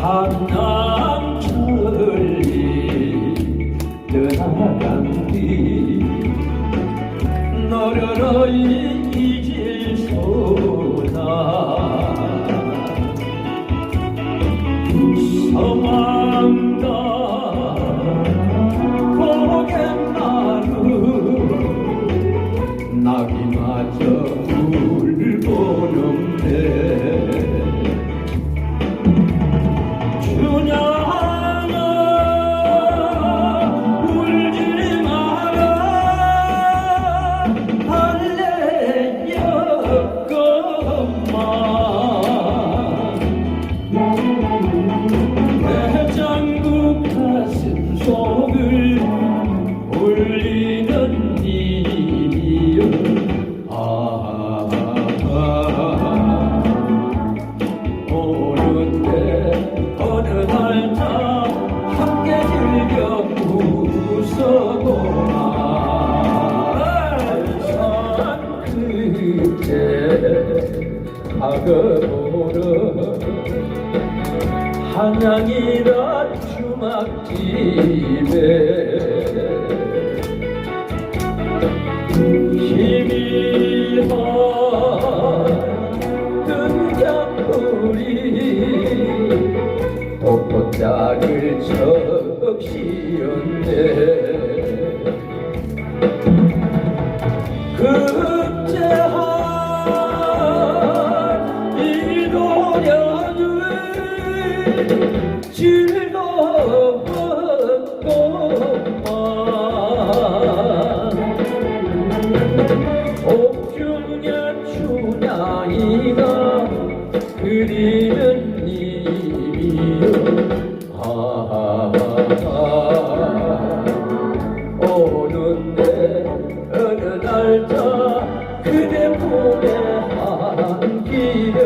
한남천리 떠나간 뒤 너를 잊을 소나 서만다 고갯 나루 나비마저 가거보러 한양이라 주막집에 희미한 등장불이 벚꽃짝을 적 시었네. 급제한 이 노년을 즐거웠건만 옥중의 춘향이가 그리는 좋은데 어느 날짜 그대 품에 한 길에